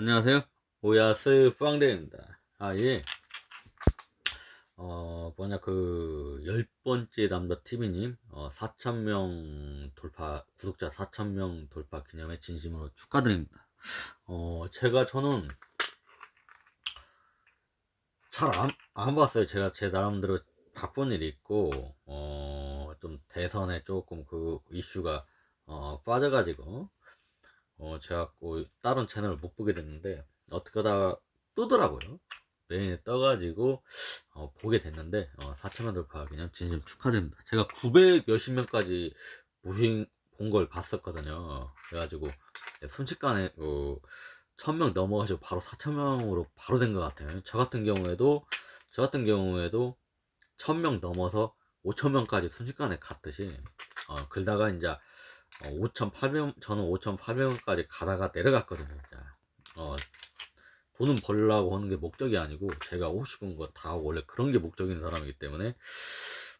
안녕하세요. 오야스 빵대입니다. 아, 예. 어, 뭐냐, 그, 열 번째 남자 TV님, 어, 4,000명 돌파, 구독자 4,000명 돌파 기념에 진심으로 축하드립니다. 어, 제가, 저는, 잘 안, 안 봤어요. 제가 제 나름대로 바쁜 일이 있고, 어, 좀 대선에 조금 그 이슈가, 어, 빠져가지고, 어, 제가 그 다른 채널을 못 보게 됐는데, 어떻게 하다 뜨더라고요. 메인에 떠가지고, 어, 보게 됐는데, 어, 4천만 돌파 기념 진심 축하드립니다. 제가 900 몇십 명까지 모신, 본 걸 봤었거든요. 그래가지고, 순식간에, 그, 1000명 넘어가지고 바로 4천명으로 바로 된 것 같아요. 저 같은 경우에도, 저 같은 경우에도 1000명 넘어서 5000명까지 순식간에 갔듯이, 어, 글다가 이제, 어, 5,800, 저는 5,800원까지 가다가 내려갔거든요, 진짜. 어, 돈은 벌려고 하는 게 목적이 아니고, 제가 하고 싶은 거다 원래 그런 게 목적인 사람이기 때문에,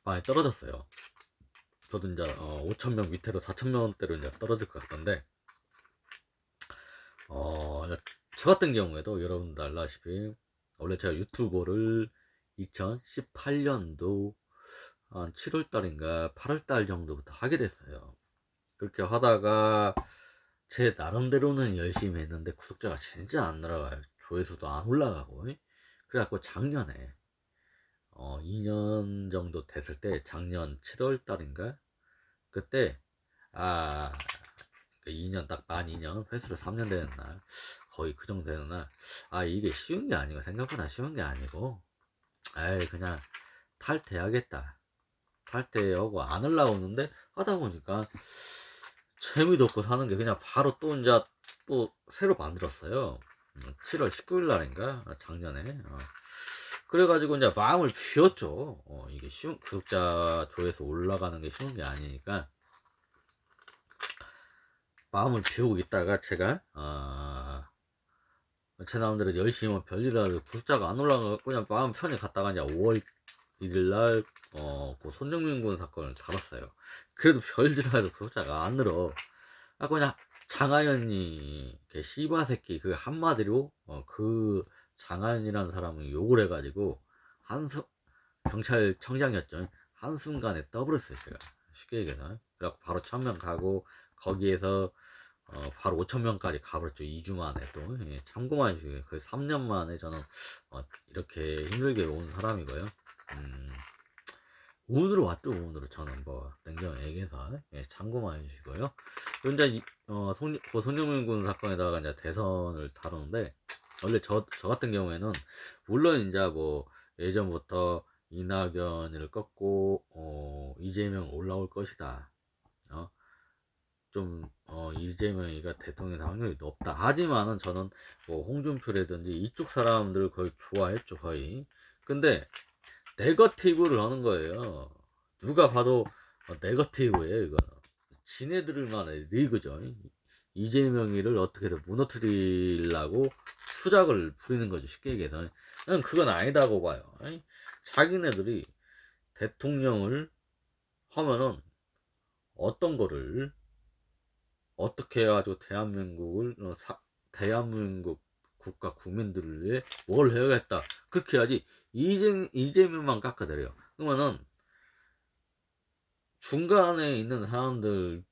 많이 떨어졌어요. 저도 이제, 어, 5,000명 밑으로 4,000명대로 이제 떨어질 것 같던데, 어, 저 같은 경우에도 여러분들 알다시피, 원래 제가 유튜버를 2018년도 한 7월달인가 8월달 정도부터 하게 됐어요. 그렇게 하다가 제 나름대로는 열심히 했는데 구독자가 진짜 안 늘어가요. 조회수도 안 올라가고. 그래갖고 작년에 어 2년 정도 됐을 때 작년 7월 달인가 그때 아 2년 딱 만 2년 회수로 3년 되는 날 거의 그 정도 되는 날 아 이게 쉬운 게 아니고 생각보다 쉬운 게 아니고 에이 그냥 탈퇴하겠다 탈퇴하고 안 올라오는데 하다 보니까 재미도 없고 사는 게 그냥 바로 또 이제 또 새로 만들었어요. 7월 19일 날인가 작년에 어. 그래가지고 이제 마음을 비웠죠. 어, 이게 쉬운 구독자 조회수 올라가는 게 쉬운 게 아니니까 마음을 비우고 있다가 제가 어, 제 나름대로 열심히 뭐 별일이라도 구독자가 안 올라가고 그냥 마음 편히 갔다가 이제 5월 1일 날 어, 그 손정민 군 사건을 다뤘어요. 그래도 별일이라도 구독자가 안 늘어. 아 그냥 장하연이 걔 씨바 새끼 그 한마디로 어, 그 장하연이라는 사람을 욕을 해가지고 한수 경찰청장이었죠. 한순간에 떠버렸어요 제가 쉽게 얘기해서. 그래갖고 바로 천명 가고 거기에서 어, 바로 5천명까지 가버렸죠. 2주 만에 또. 예, 참고만 해주세요. 그 3년 만에 저는 어, 이렇게 힘들게 온 사람이고요. 음, 운으로 왔죠. 저는 뭐, 냉정 얘기해서. 예, 참고만 해주시고요. 현재, 이- 어, 손정민 군 사건에다가 이제 대선을 다루는데, 원래 저, 저 같은 경우에는, 물론 이제 뭐, 예전부터 이낙연을 꺾고, 어, 이재명 올라올 것이다. 어, 좀, 어, 이재명이가 대통령 확률이 높다. 하지만은 저는 뭐, 홍준표라든지 이쪽 사람들을 거의 좋아했죠, 거의. 근데, 네거티브를 하는 거예요. 누가 봐도 어, 네거티브예요, 이거. 지네들만 의 리그죠. 이재명이를 어떻게든 무너뜨리려고 수작을 부리는 거죠, 쉽게 얘기해서. 난 그건 아니다고 봐요. 자기네들이 대통령을 하면은 어떤 거를 어떻게 해가지고 대한민국을 어, 사- 대한민국 국가 국민들을 위해 뭘 해야겠다 그렇게 해야지 이재, 이재명만 깎아내려요 그러면은 중간에 있는 사람들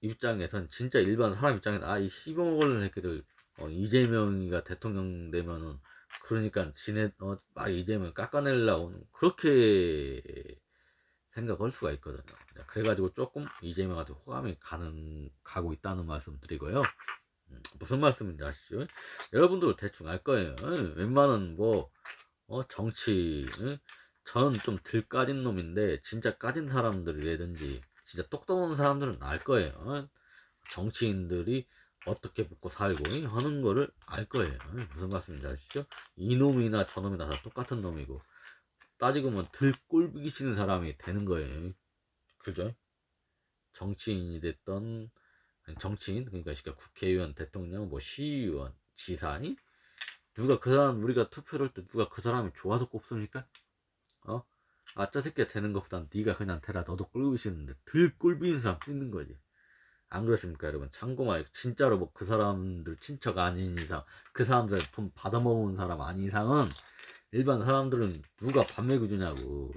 입장에선 진짜 일반 사람 입장에서 아이 씹어먹을 새끼들 어, 이재명이가 대통령 되면은 그러니까 지네 어, 막 이재명 깎아내려고 그렇게 생각할 수가 있거든요. 그래가지고 조금 이재명한테 호감이 가는 가고 있다는 말씀 드리고요. 음, 무슨 말씀인지 아시죠? 여러분들 대충 알 거예요. 응? 웬만한 뭐 어, 정치 응? 저는 좀 덜 까진 놈인데 진짜 까진 사람들이라든지 진짜 똑똑한 사람들은 알 거예요. 응? 정치인들이 어떻게 먹고 살고 응? 하는 거를 알 거예요. 응? 무슨 말씀인지 아시죠? 이놈이나 저놈이나 다 똑같은 놈이고 따지고 보면 덜 꼴보기 싫은 사람이 되는 거예요. 그죠? 정치인이 됐던 정치인 그러니까 국회의원, 대통령, 뭐 시의원, 지사니 누가 그 사람 우리가 투표를 할 때 누가 그 사람이 좋아서 꼽습니까? 어? 아짜 새끼가 되는 것보단 네가 그냥 되라. 너도 꼴보기 싫은데 덜 꼴보기 싫은 사람 찍는 거지. 안 그렇습니까 여러분? 참고만 진짜로 뭐 그 사람들 친척 아닌 이상 그 사람들 돈 받아먹은 사람 아닌 이상은 일반 사람들은 누가 밥 먹여주냐고.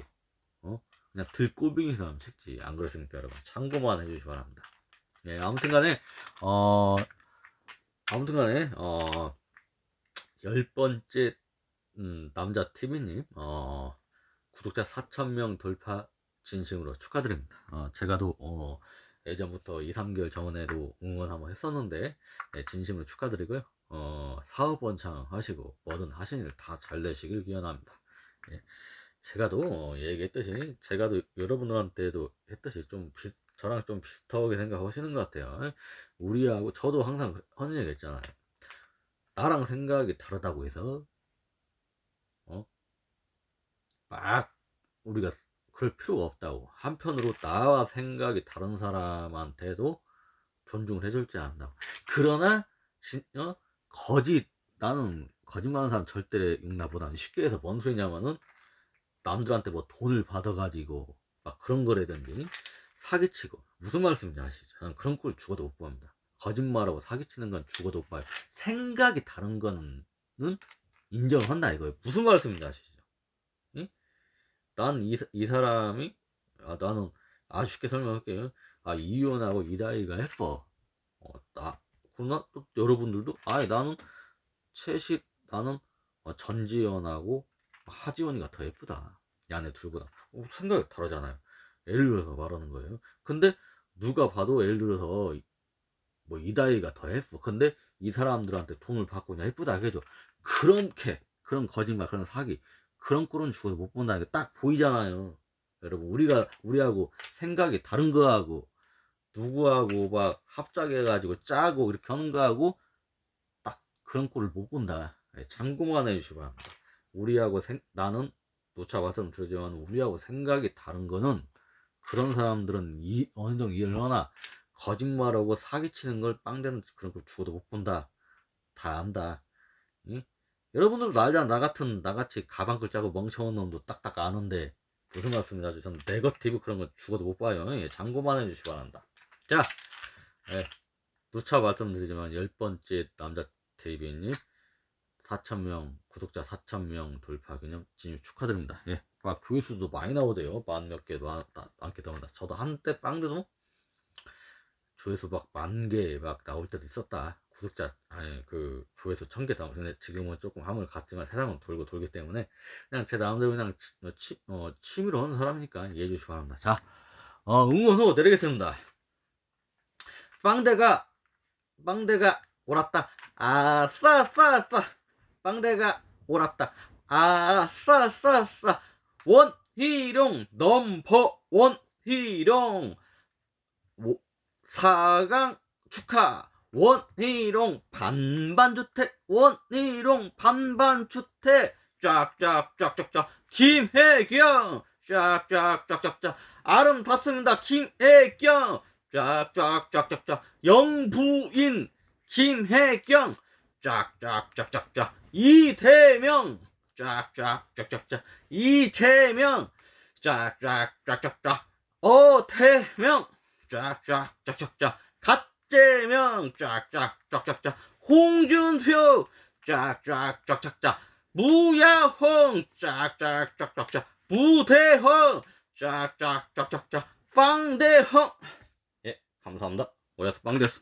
어? 그냥 들꼬빙이 사람 책지. 안 그렇습니까 여러분? 참고만 해주시기 바랍니다 예 아무튼 간에 어 아무튼 간에 어 열 번째 음, 남자 TV님 어 구독자 4,000명 돌파 진심으로 축하드립니다. 어, 제가도 어, 예전부터 2, 3개월 전에도 응원 한번 했었는데 네, 진심으로 축하드리고요. 어, 사업 원창 하시고 뭐든 하시는 일다 잘 되시길 기원합니다. 예. 제가도 어, 얘기했듯이 제가도 여러분들한테도 했듯이 좀 비, 저랑 좀 비슷하게 생각하시는 것 같아요. 우리하고 저도 항상 하는 얘기 했잖아요. 나랑 생각이 다르다고 해서 어? 막 우리가 그럴 필요가 없다고. 한편으로 나와 생각이 다른 사람한테도 존중을 해줄 줄 안다고. 그러나 진, 어? 거짓 나는 거짓말하는 사람 절대 나보다는 쉽게 해서 뭔 소리냐면은 남들한테 뭐 돈을 받아가지고 막 그런 거라든지 사기치고 무슨 말씀인지 아시죠? 저는 그런 꼴 죽어도 못 봅니다. 거짓말하고 사기치는 건 죽어도 못 봐요. 생각이 다른 거는 인정한다 이거예요. 무슨 말씀인지 아시죠? 난이 이 사람이 아, 나는 아주 쉽게 설명할게요. 아 이윤하고 이다희가 예뻐. 어, 나 그러나 또 여러분들도 아 나는 채식 나는 어, 전지현하고 하지원이가 더 예쁘다. 야네 둘보다 어, 생각이 다르잖아요. 예를 들어서 말하는 거예요. 근데 누가 봐도 예를 들어서 뭐 이다희가 더 예뻐. 근데 이 사람들한테 돈을 받고 그냥 예쁘다 해줘. 그렇게 그런 거짓말 그런 사기 그런 꼴은 죽어도 못 본다. 이게 딱 보이잖아요. 여러분, 우리가, 우리하고 생각이 다른 거하고, 누구하고 막 합작해가지고 짜고 이렇게 하는 거하고, 딱 그런 꼴을 못 본다. 예, 참고만 해주시기 바랍니다. 우리하고 생, 나는, 누차 말씀드리지만, 우리하고 생각이 다른 거는, 그런 사람들은 이, 어느 정도 하나, 거짓말하고 사기치는 걸 빵대는 그런 걸 죽어도 못 본다. 다 안다. 응? 여러분들도 알잖아. 나 같은, 나같이 가방글 짜고 멍청한 놈도 딱딱 아는데, 무슨 말씀이죠? 저는 네거티브 그런 거 죽어도 못 봐요. 예, 참고만 해주시기 바랍니다. 자, 예, 누차 말씀드리지만, 열 번째 남자 TV님, 4,000명, 구독자 4,000명 돌파 기념 진입 축하드립니다. 예, 막 조회수도 많이 나오대요. 만 몇 개, 많게 나온다. 저도 한때 빵대도 조회수 막 만 개 막 나올 때도 있었다. 구독자 아니 그 조회수 천 개 나오고 근데 지금은 조금 함을 갔지만 세상은 돌고 돌기 때문에 그냥 제 나름대로 그냥 치, 어, 치, 어, 취미로 하는 사람이니까 이해해 주시기 바랍니다. 자, 어, 응원 후 내리겠습니다. 빵대가 빵대가 옳았다. 아싸 싸 싸. 빵대가 옳았다. 아싸 싸 싸. 원희룡 넘버 원희룡 4강 축하. 원희룡 반반주택 원희룡 반반주택 쫙쫙쫙쫙쫙 김혜경 쫙쫙쫙쫙쫙 아름답습니다 김혜경 쫙쫙쫙쫙쫙 영부인 김혜경 쫙쫙쫙쫙쫙 이대명 쫙쫙쫙쫙쫙. 이재명. 쫙쫙쫙쫙쫙. 어태명. 쫙쫙쫙쫙쫙. 갓 이재명. 쫙쫙쫙쫙쫙. 홍준표. 쫙쫙쫙쫙쫙. 무야홍. 쫙쫙쫙쫙쫙. 무대홍 쫙쫙쫙쫙쫙. 빵대홍 예 감사합니다. 오야스 빵대스